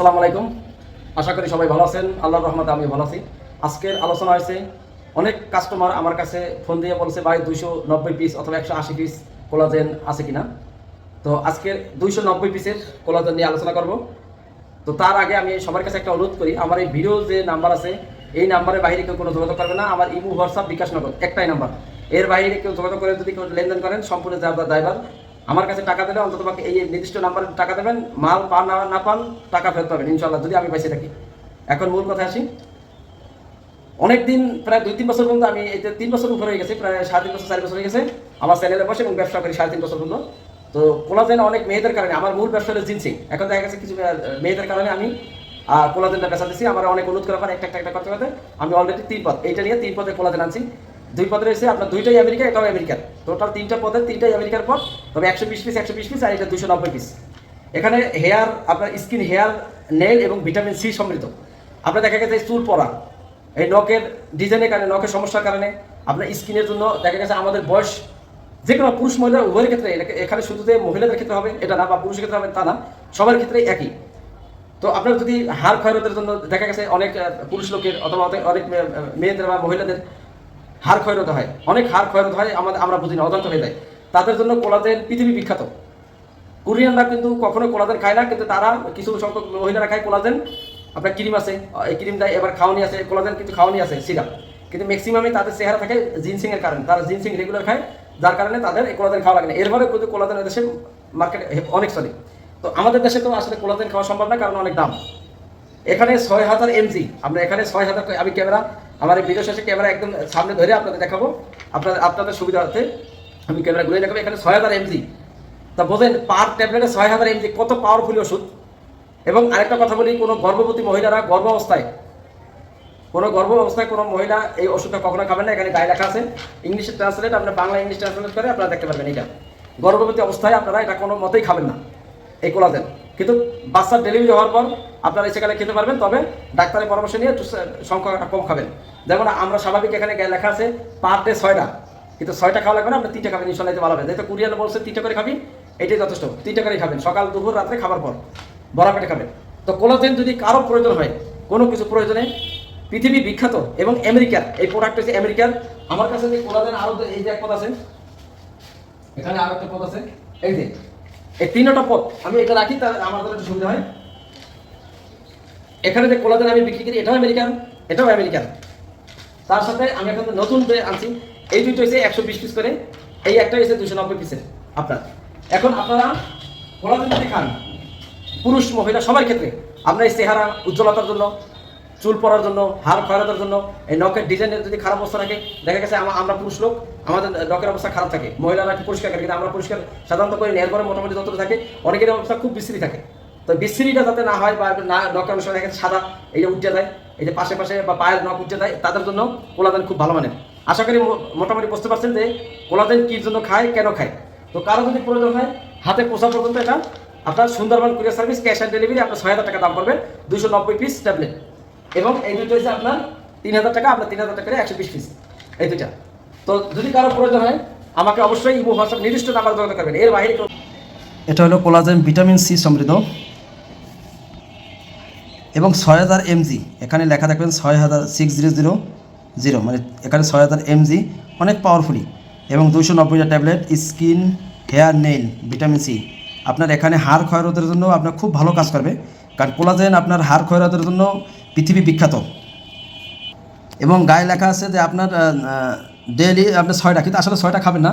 আসসালামু আলাইকুম। আশা করি সবাই ভালো আছেন। আল্লাহর রহমতে আমি ভালো আছি। আজকের আলোচনা হয়েছে, অনেক কাস্টমার আমার কাছে ফোন দিয়ে বলছে, ভাই, দুইশো নব্বই পিস অথবা একশো আশি পিস কোলাজেন আছে কিনা? তো আজকের দুইশো নব্বই পিসের কোলাজেন নিয়ে আলোচনা করব। তো তার আগে আমি সবার কাছে একটা অনুরোধ করি, আমার এই ভিডিও যে নাম্বার আছে, এই নাম্বারের বাইরে কেউ কোনো যোগাযোগ করবে না। আমার ইমো হোয়াটসঅ্যাপ বিকাশ নগর একটাই নাম্বার এর বাইরে কেউ যোগাযোগ করে যদি কেউ লেনদেন করেন, সম্পূর্ণ যার ড্রাইভার আমার কাছে টাকা দিলে অন্তত এই নির্দিষ্ট নাম্বারে টাকা দেবেন, মাল পান না পান, টাকা ফেরত পাবেন ইনশাল্লাহ যদি আমি বেঁচে থাকি এখন মূল কথা আসি অনেক দিন প্রায় দুই তিন বছর পর্যন্ত আমি এই তিন বছর উপরে হয়ে গেছে, প্রায় সাড়ে তিন বছর, চার বছর হয়ে গেছে, আমার চ্যানেলে বসে এবং ব্যবসা করি সাড়ে তিন বছর পর্যন্ত। তো কোলাজেন অনেক মেয়েদের কারণে, আমার মূল ব্যবসা হলো জিনসিং। এখন দেখা গেছে কিছু মেয়েদের কারণে আমি কোলাজেনটা বেচা দিচ্ছি আমার অনেক অনুরোধ করার পর একটা একটা একটা করতে করতে আমি অলরেডি তিন পথ এইটা নিয়ে তিন পদে কোলাজেন আনছি। দুই পদে রয়েছে আপনার দুইটাই আমেরিকা, এটাও আমেরিকার। টোটাল তিনটা পদে তিনটাই আমেরিকার পদ, তবে একশো বিশ পিস একশো বিশ পিস আর এটা দুশো নব্বই পিস এখানে হেয়ার আপনার স্কিন হেয়ার নেল এবং ভিটামিন সি সমৃদ্ধ। আপনার দেখা গেছে চুল পড়া। এই নখের ডিজাইনের কারণে, নখের সমস্যার কারণে আপনার স্কিনের জন্য দেখা গেছে আমাদের বয়স যে কোনো পুরুষ মহিলা উভয়ের ক্ষেত্রে এখানে শুধু যে মহিলাদের ক্ষেত্রে হবে, এটা না, বা পুরুষের ক্ষেত্রে হবে তা না, সবার ক্ষেত্রে একই। তো আপনার যদি হাড় ক্ষয়রতের জন্য দেখা গেছে অনেক পুরুষ লোকের অথবা অনেক মেয়েদের বা মহিলাদের হাড় ক্ষয়রত হয়। অনেক হার ক্ষয়রত হয়, আমাদের আমরা বুঝি না, অজান্ত হয়ে যায়। তাদের জন্য কোলাজেন পৃথিবী বিখ্যাত। কোরিয়ানরা কিন্তু কখনো কোলাজেন খায় না, কিন্তু তারা কিছু সংখ্যক মহিলারা খায় কোলাজেন। আপনার ক্রিম আছে, এই ক্রিম দেয়, এবার খাওয়ানি আছে, কোলাজেন কিন্তু খাওয়ানি আছে, সিরাপ। কিন্তু ম্যাক্সিমামই তাদের চেহারা থাকে জিনসিংয়ের কারণে। তারা জিনসিং রেগুলার খায়, যার কারণে তাদের কোলাজেন খাওয়া লাগে না। এরপরে কিন্তু কোলাজেন দেশে মার্কেট অনেক চলে। তো আমাদের দেশে তো আসলে কোলাজেন খাওয়া সম্ভব না, কারণ অনেক দাম। এখানে ছয় হাজার এমজি আমরা এখানে ছয় হাজার আমি ক্যামেরা আমার এই ভিডিও শেষে ক্যামেরা একদম সামনে ধরে আপনাদের দেখাবো। আপনাদের আপনাদের সুবিধার্থে আমি ক্যামেরা ঘুরে দেখাবো। এখানে ছয় হাজার এমজি তা বোঝেন, পার ট্যাবলেটে ছয় হাজার এমজি কত পাওয়ারফুল ওষুধ? এবং আরেকটা কথা বলি, কোনো গর্ভবতী মহিলারা গর্ভ অবস্থায় কোনো গর্ভ অবস্থায় কোনো মহিলা এই ওষুধটা কখনো খাবেন না। এখানে গায়ে লেখা আছে ইংলিশে ট্রান্সলেট আপনার বাংলা ইংলিশ ট্রান্সলেট করে আপনারা দেখতে পারবেন এটা। গর্ভবতী অবস্থায় আপনারা এটা কোনো মতেই খাবেন না, এই কোলাজেন কিন্তু বাচ্চার ডেলিভারি হওয়ার পর আপনারা সেখানে খেতে পারবেন, তবে ডাক্তারের পরামর্শ নিয়ে একটু সংখ্যাটা কম খাবেন। যেমন আমরা স্বাভাবিক এখানে লেখা আছে, পার ডে ছয়টা। কিন্তু ছয়টা খাওয়া লাগবে না, আপনি তিনটা খাবেন, ইনশাল্লাহ ভালো হবে। যেহেতু কুরিয়ান বলছে তিনটা করে খাবি, এটাই যথেষ্ট। তিনটা করেই খাবেন, সকাল, দুপুর, রাত্রে, খাবার পর। বড়া পেটে খাবেন। তো কোলাজেন যদি কারও প্রয়োজন হয়, কোনো কিছু প্রয়োজনে, পৃথিবী বিখ্যাত এবং আমেরিকার, এই প্রোডাক্ট হচ্ছে আমেরিকার। আমার কাছে যে কোলাজেন আরও যে- এই যে এক পদ আছে, এখানে আরও একটা পদ আছে, এই যে এই তিনটা পদ আমি এটা রাখি তাহলে আমার একটু সুবিধা হয়। এখানে যে কোলাজেন আমি বিক্রি করি, এটাও আমেরিকান এটাও আমেরিকান। তার সাথে আমি এখন নতুন যে আনছি, এই দুইটা হচ্ছে একশো বিশ পিস করে, এই একটা হচ্ছে দুশো নব্বই পিসের আপনার। এখন আপনারা কোলাজেন যদি খান, পুরুষ, মহিলা, সবার ক্ষেত্রে আপনার এই চেহারা উজ্জ্বলতার জন্য চুল পড়ার জন্য হাড় ক্ষয়তার জন্য, এই নখের ডিজাইনের যদি খারাপ অবস্থা থাকে, দেখা গেছে আমরা পুরুষ লোক, আমাদের নখের অবস্থা খারাপ থাকে। মহিলারা পরিষ্কার করে, কিন্তু আমরা পরিষ্কার সাধারণত করি না। এরপরে মোটামুটি যতটা থাকে অনেকের অবস্থা খুব বিশ্রী থাকে। তো বিশ্রীটা যাতে না হয় বা না, নখের অংশ দেখা সাদা, এই যে উঠে যায়, এই যে পাশে পাশে বা পায়ের নখ উঠে যায়, তাদের জন্য কোলাজেন খুব ভালো মানে আশা করি মোটামুটি বুঝতে পারছেন যে কোলাজেন কি জন্য খায়, কেন খায়। তো কারও যদি প্রয়োজন হয়, হাতে পোষা পর্যন্ত এটা আপনার Sundarban courier service, cash on delivery, আপনার ছয় হাজার টাকা দাম পড়বে দুশো নব্বই পিস ট্যাবলেট। এবং এই দুটো হচ্ছে আপনার তিন হাজার টাকা আপনার তিন হাজার টাকা একশো বিশ পিস এই দুইটা। তো যদি কারও প্রয়োজন হয়, আমাকে অবশ্যই ইমো, হোয়াটসঅ্যাপ, নির্দিষ্ট নাম্বার যোগাযোগ করবেন। এর বাইরে এটা হলো কোলাজেন ভিটামিন সি সমৃদ্ধ এবং ছয় হাজার এমজি। এখানে লেখা দেখবেন ছয় হাজার সিক্স জিরো জিরো জিরো। মানে এখানে ছয় হাজার এমজি, অনেক পাওয়ারফুলি এবং দুশো নব্বইটা tablet, skin, hair, nail, vitamin C. আপনার এখানে হাড় ক্ষয়রতের জন্য আপনার খুব ভালো কাজ করবে। কারণ কোলাজেন আপনার হাড় ক্ষয়রতের জন্য পৃথিবী বিখ্যাত। এবং গায়ে লেখা আছে যে আপনার ডেলি আপনি ছয়টা, কিন্তু আসলে ছয়টা খাবেন না।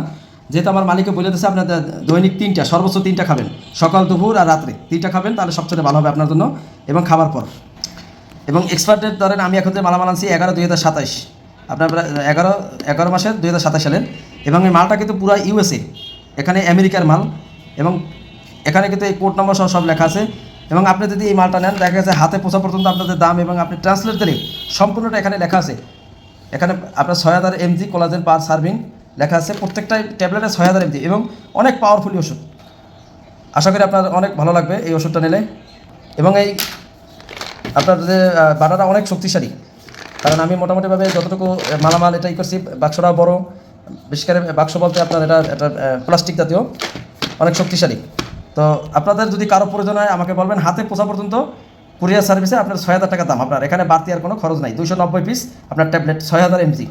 যেহেতু আমার মালিকে বলে দিচ্ছে আপনার দৈনিক তিনটা, সর্বোচ্চ তিনটা খাবেন। সকাল, দুপুর আর রাত্রে। তিনটা খাবেন, তাহলে সবচেয়ে ভালো হবে আপনার জন্য এবং খাবার পর। এবং এক্সপায়ার ডেট ধরেন, আমি এখন যে মালামাল আনছি এগারো দুই হাজার সাতাইশ। আপনার এগারো এগারো মাসের দুই হাজার সাতাশ সালের। এবং এই মালটা কিন্তু পুরো ইউএসএ এখানে আমেরিকার মাল। এবং এখানে কিন্তু এই কোড নম্বর সহ সব লেখা আছে। এবং আপনি যদি এই মালটা নেন, দেখা যাচ্ছে হাতে পোষা পর্যন্ত আপনাদের দাম এবং আপনি ট্রান্সলেট দিলে সম্পূর্ণটা এখানে লেখা আছে। এখানে আপনার ছয় হাজার এমজি কোলাজেন পার সার্ভিং লেখা আছে, প্রত্যেকটা ট্যাবলেটে ছয় হাজার এমজি এবং অনেক পাওয়ারফুলি ওষুধ। আশা করি আপনার অনেক ভালো লাগবে এই ওষুধটা নিলে। এবং এই আপনার যে বাটাটা অনেক শক্তিশালী। কারণ আমি মোটামুটিভাবে যতটুকু মালামাল এটাই করছি, বাক্সটাও বড়। বিশেষ করে বাক্স বলতে আপনার এটা এটা প্লাস্টিক জাতীয়। অনেক শক্তিশালী। তো আপনাদের যদি কারও প্রয়োজন হয়, আমাকে বলবেন, হাতে পোষা পর্যন্ত কুরিয়ার সার্ভিসে আপনার ছয় হাজার টাকা দাম। আপনার এখানে বাড়তি আর কোনো খরচ নাই। দুশো নব্বই পিস আপনার ট্যাবলেট ছয় হাজার এমজি